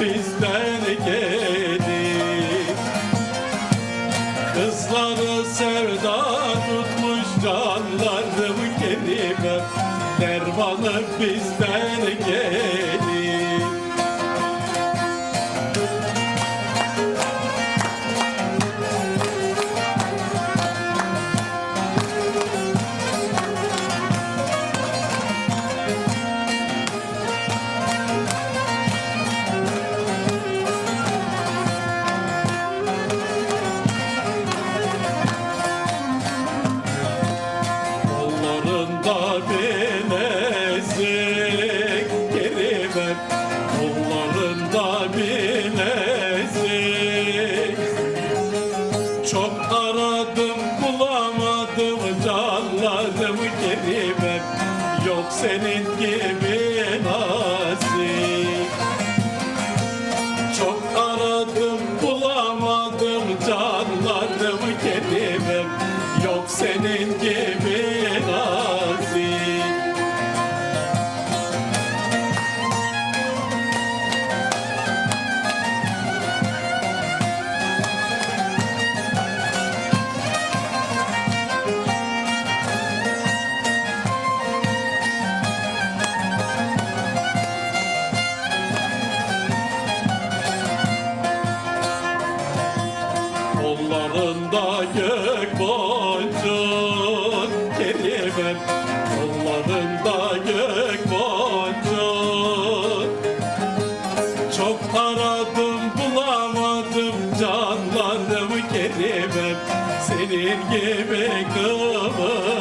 bizden gelip Kızları sevda tutmuş canlarım kelime Dermanı bizden gelip Kollarında bilezik. Çok aradım bulamadım. Canlarım geri ver Yok senin gibi nazik. Çok aradım bulamadım. Canlarım kedimim Yok senin gibi bulamadım canlarım kelimem Senin gibi kıvırcık